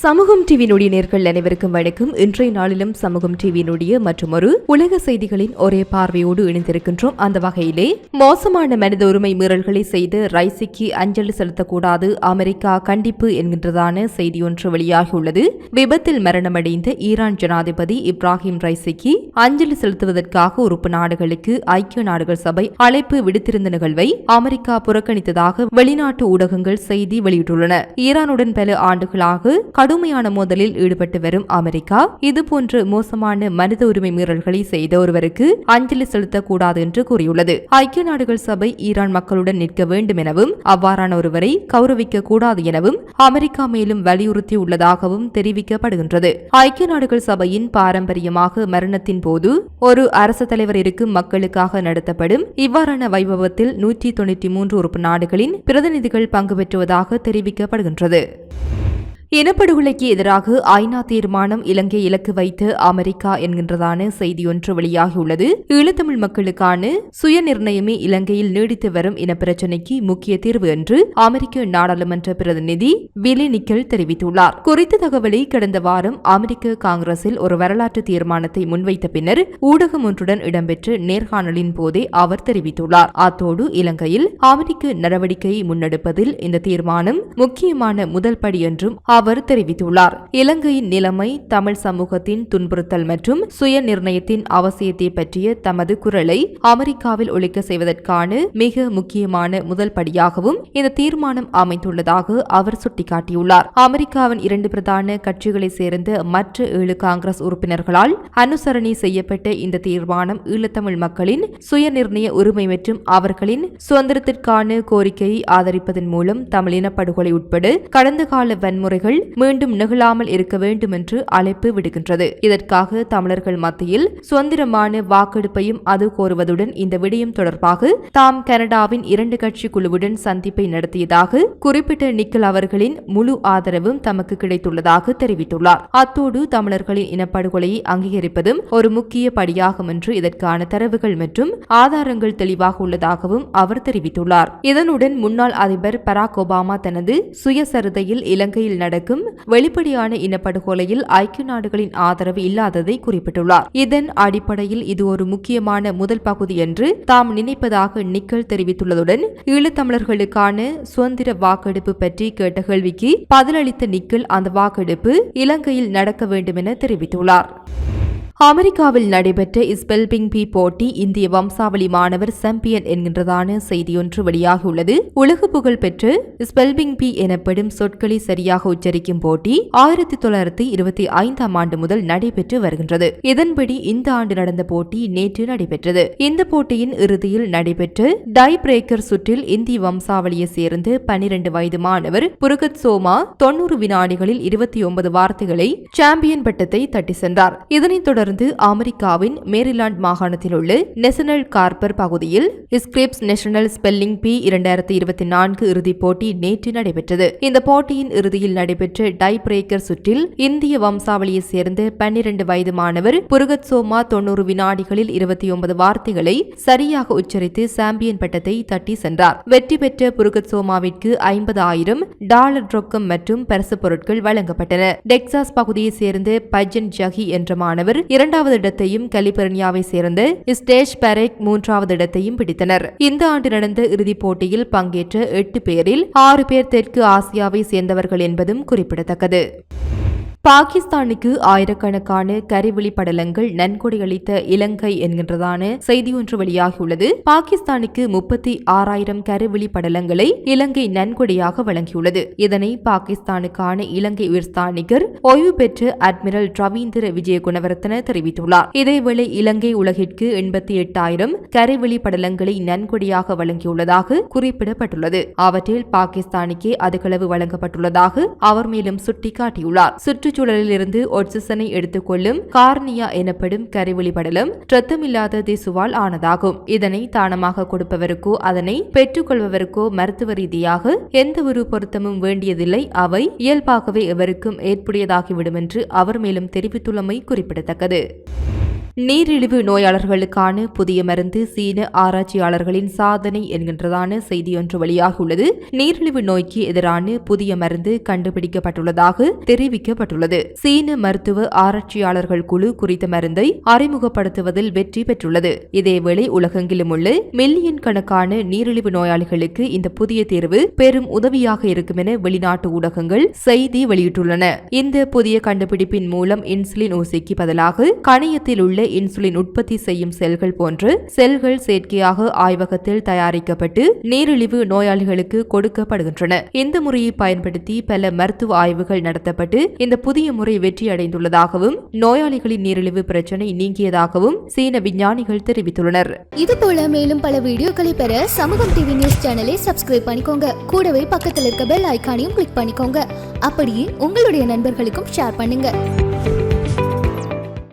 சமூகம் டிவியினுடைய நேர்கள் அனைவருக்கும் வணக்கம். இன்றைய நாளிலும் சமூகம் டிவியினுடைய மற்றொரு உலக செய்திகளின் ஒரே பார்வையோடு இணைந்திருக்கின்றோம். அந்த வகையிலே மோசமான மனித உரிமை மீறல்களை செய்து ரைசிக்கு அஞ்சலி செலுத்தக்கூடாது அமெரிக்கா கண்டிப்பு என்கின்றதான செய்தி ஒன்று வெளியாகியுள்ளது. விபத்தில் மரணமடைந்த ஈரான் ஜனாதிபதி இப்ராஹிம் ரைசிக்கு அஞ்சலி செலுத்துவதற்காக உறுப்பு நாடுகளுக்கு ஐக்கிய நாடுகள் சபை அழைப்பு விடுத்திருந்த நிகழ்வை அமெரிக்கா புறக்கணித்ததாக வெளிநாட்டு ஊடகங்கள் செய்தி வெளியிட்டுள்ளன. ஈரானுடன் பல ஆண்டுகளாக கடுமையான மோதலில் ஈடுபட்டு வரும் அமெரிக்கா. இதுபோன்று மோசமான மனித உரிமை மீறல்களை செய்த ஒருவருக்கு அஞ்சலி செலுத்தக்கூடாது என்று கூறியுள்ளது. ஐக்கிய நாடுகள் சபை ஈரான் மக்களுடன் நிற்க வேண்டும் எனவும் அவ்வாறான ஒருவரை கௌரவிக்க கூடாது எனவும் அமெரிக்கா மேலும் வலியுறுத்தியுள்ளதாகவும் தெரிவிக்கப்படுகின்றது. ஐக்கிய நாடுகள் சபையின் பாரம்பரியமாக மரணத்தின் போது ஒரு அரசு தலைவர் இருக்கும் மக்களுக்காக நடத்தப்படும் இவ்வாறான வைபவத்தில் நூற்றி தொன்னூற்றி மூன்று உறுப்பு நாடுகளின் பிரதிநிதிகள் பங்கு பெற்றுவதாக தெரிவிக்கப்படுகின்றது. இனப்படுகொலைக்கு எதிராக ஐநா தீர்மானம் இலங்கை இலக்கு வைத்து அமெரிக்கா என்கின்றதான செய்தியொன்று வெளியாகியுள்ளது. ஈழத்தமிழ் மக்களுக்கான சுய நிர்ணயமே இலங்கையில் நீடித்து வரும் இனப்பிரச்சினைக்கு முக்கிய தீர்வு என்று அமெரிக்க நாடாளுமன்ற பிரதிநிதி விலி நிக்கல் தெரிவித்துள்ளார். குறித்த தகவலை கடந்த வாரம் அமெரிக்க காங்கிரஸில் ஒரு வரலாற்று தீர்மானத்தை முன்வைத்த பின்னர் ஊடகம் ஒன்றுடன் இடம்பெற்ற நேர்காணலின் போதே அவர் தெரிவித்துள்ளார். அத்தோடு இலங்கையில் அமெரிக்க நடவடிக்கையை முன்னெடுப்பதில் இந்த தீர்மானம் முக்கியமான முதல் படி என்றும் அவர் தெரிவித்துள்ளார். இலங்கையின் நிலைமை தமிழ் சமூகத்தின் துன்புறுத்தல் மற்றும் சுய நிர்ணயத்தின் அவசியத்தை பற்றிய தமது குரலை அமெரிக்காவில் ஒழிக்க செய்வதற்கான மிக முக்கியமான முதல் படியாகவும் இந்த தீர்மானம் அமைந்துள்ளதாக அவர் சுட்டிக்காட்டியுள்ளார். அமெரிக்காவின் இரண்டு பிரதான கட்சிகளைச் சேர்ந்த மற்ற ஏழு காங்கிரஸ் உறுப்பினர்களால் அனுசரணை செய்யப்பட்ட இந்த தீர்மானம் ஈழத்தமிழ் மக்களின் சுய நிர்ணய உரிமை மற்றும் அவர்களின் சுதந்திரத்திற்கான கோரிக்கையை ஆதரிப்பதன் மூலம் தமிழின படுகொலை உட்பட கடந்த கால வன்முறைகள் மீண்டும் நிகழாமல் இருக்க வேண்டும் என்று அழைப்பு விடுகின்றது. இதற்காக தமிழர்கள் மத்தியில் சுதந்திரமான வாக்கெடுப்பையும் அது கோருவதுடன் இந்த விடயம் தொடர்பாக தாம் கனடாவின் இரண்டு கட்சி குழுவுடன் சந்திப்பை நடத்தியதாக குறிப்பிட்ட நிக்கல் அவர்களின் முழு ஆதரவும் தமக்கு கிடைத்துள்ளதாக தெரிவித்துள்ளார். அத்தோடு தமிழர்களின் இனப்படுகொலையை அங்கீகரிப்பதும் ஒரு முக்கிய படியாகும் என்று இதற்கான தரவுகள் மற்றும் ஆதாரங்கள் தெளிவாக உள்ளதாகவும் அவர் தெரிவித்துள்ளார். இதனுடன் முன்னாள் அதிபர் பராக் ஒபாமா தனது சுயசரிதையில் இலங்கையில் நடக்கும் வெளிப்படையான இனப்படுகொலையில் ஐக்கிய நாடுகளின் ஆதரவு இல்லாததை குறிப்பிட்டுள்ளார். இதன் அடிப்படையில் இது ஒரு முக்கியமான முதல் பகுதி என்று தாம் நினைப்பதாக நிக்கல் தெரிவித்துள்ளதுடன் ஈழத்தமிழர்களுக்கான சுதந்திர வாக்கெடுப்பு பற்றி கேட்ட கேள்விக்கு பதிலளித்த நிக்கல் அந்த வாக்கெடுப்பு இலங்கையில் நடக்க வேண்டும் என தெரிவித்துள்ளார். அமெரிக்காவில் நடைபெற்ற ஸ்பெல்பிங் பி போட்டி இந்திய வம்சாவளி மாணவர் சாம்பியன் என்கின்றதான செய்தியொன்று வெளியாகியுள்ளது. உலக புகழ் பெற்று ஸ்பெல்பிங் பி எனப்படும் சொற்களை சரியாக உச்சரிக்கும் போட்டி ஆயிரத்தி தொள்ளாயிரத்தி இருபத்தி ஐந்தாம் ஆண்டு முதல் நடைபெற்று வருகின்றது. இதன்படி இந்த ஆண்டு நடந்த போட்டி நேற்று நடைபெற்றது. இந்த போட்டியின் இறுதியில் நடைபெற்று டை பிரேக்கர் சுற்றில் இந்திய வம்சாவளியை சேர்ந்து பனிரெண்டு வயது மாணவர் புருகத் சோமா தொன்னூறு வினாடிகளில் இருபத்தி ஒன்பது வார்த்தைகளை சாம்பியன் பட்டத்தை தட்டி சென்றார். இதனைத் தொடர்ந்து தொடர்ந்து அமெரிக்காவின் மேரிலாண்ட் மாகாணத்தில் உள்ள நெஷனல் கார்பர் பகுதியில் ஸ்கிரிப்ஸ் நேஷனல் ஸ்பெல்லிங் பி இரண்டாயிரத்தி இருபத்தி நான்கு இறுதிப் போட்டி நேற்று நடைபெற்றது. இந்த போட்டியின் இறுதியில் நடைபெற்ற டை பிரேக்கர் சுற்றில் இந்திய வம்சாவளியை சேர்ந்த பன்னிரண்டு வயது மாணவர் புருகத் சோமா தொன்னூறு வினாடிகளில் இருபத்தி ஒன்பது வார்த்தைகளை சரியாக உச்சரித்து சாம்பியன் பட்டத்தை தட்டி சென்றார். வெற்றி பெற்ற புருகத் சோமாவிற்கு ஐம்பது ஆயிரம் டாலர் ரொக்கம் மற்றும் பரிசு பொருட்கள் வழங்கப்பட்டன. டெக்சாஸ் பகுதியைச் சேர்ந்த பஜன் ஜஹி என்ற மாணவர் இரண்டாவது இடத்தையும் கலிபர்னியாவை சேர்ந்த ஸ்டேஜ் பரேக் மூன்றாவது இடத்தையும் பிடித்தனர். இந்த ஆண்டு நடந்த இறுதிப் போட்டியில் பங்கேற்ற எட்டு பேரில் ஆறு பேர் தெற்கு ஆசியாவை சேர்ந்தவர்கள் என்பதும் குறிப்பிடத்தக்கது. பாகிஸ்தானுக்கு ஆயிரக்கணக்கான கரிவெளி படலங்கள் நன்கொடை அளித்த இலங்கை என்கின்றதான செய்தி ஒன்று வெளியாகியுள்ளது. பாகிஸ்தானுக்கு முப்பத்தி ஆறாயிரம் கருவெளி படலங்களை இலங்கை நன்கொடையாக வழங்கியுள்ளது. இதனை பாகிஸ்தானுக்கான இலங்கை உயர்ஸ்தானிகர் ஓய்வு பெற்ற அட்மிரல் ரவீந்திர விஜய குணவர்த்தன தெரிவித்துள்ளார். இதேவேளை இலங்கை உலகிற்கு எண்பத்தி எட்டாயிரம் கரைவெளி படலங்களை நன்கொடையாக வழங்கியுள்ளதாக குறிப்பிடப்பட்டுள்ளது. அவற்றில் பாகிஸ்தானுக்கே அதிகளவு வழங்கப்பட்டுள்ளதாக அவர் மேலும் சுட்டிக்காட்டியுள்ளார். சுற்று சுற்றுச்சூழலிலிருந்து ஒட்சிசனை எடுத்துக்கொள்ளும் கார்னியா எனப்படும் கரைவெளி படலம் ரத்தமில்லாத திசுவால் ஆனதாகும். இதனை தானமாக கொடுப்பவருக்கோ அதனை பெற்றுக்கொள்பவருக்கோ மருத்துவ ரீதியாக எந்த ஒரு பொருத்தமும் வேண்டியதில்லை. அவை இயல்பாகவே எவருக்கும் ஏற்புடையதாகிவிடும் என்று அவர் மேலும் தெரிவித்துள்ளமை குறிப்பிடத்தக்கது. நீரிழிவு நோயாளர்களுக்கான புதிய மருந்து சீன ஆராய்ச்சியாளர்களின் சாதனை என்கின்றதான செய்தியொன்று வெளியாகியுள்ளது. நீரிழிவு நோய்க்கு எதிரான புதிய மருந்து கண்டுபிடிக்கப்பட்டுள்ளதாக தெரிவிக்கப்பட்டுள்ளது. சீன மருத்துவ ஆராய்ச்சியாளர்கள் குழு குறித்த மருந்தை அறிமுகப்படுத்துவதில் வெற்றி பெற்றுள்ளது. இதேவேளை உலகெங்கிலும் உள்ள மில்லியன் கணக்கான நீரிழிவு நோயாளிகளுக்கு இந்த புதிய தேர்வு பெரும் உதவியாக இருக்கும் என வெளிநாட்டு ஊடகங்கள் செய்தி வெளியிட்டுள்ளன. இந்த புதிய கண்டுபிடிப்பின் மூலம் இன்சுலின் ஊசிக்கு பதிலாக கணையத்தில் உள்ள இன்சுலின் உற்பத்தி செய்யும் செல்கள் போன்று செல்கள் செயற்கையாக ஆய்வகத்தில் தயாரிக்கப்பட்டு நீரிழிவு நோயாளிகளுக்கு கொடுக்கப்படுகின்றன. இந்த முறையை பயன்படுத்தி பல மருத்துவ ஆய்வுகள் நடத்தப்பட்டு இந்த புதிய முறை வெற்றி அடைந்துள்ளதாகவும் நோயாளிகளின் நீரிழிவு பிரச்சனை நீங்கியதாகவும் சீன விஞ்ஞானிகள் தெரிவித்துள்ளனர். இது போல மேலும் பல வீடியோக்களை பெற சமூகம் டிவி நியூஸ் சேனலை சப்ஸ்கிரைப் பண்ணிக்கோங்க. கூடவே பக்கத்தில் இருக்க பெல் ஐக்கானையும் கிளிக் பண்ணிக்கோங்க. அப்படியே உங்களுடைய நண்பர்களுக்கும் ஷேர் பண்ணுங்க.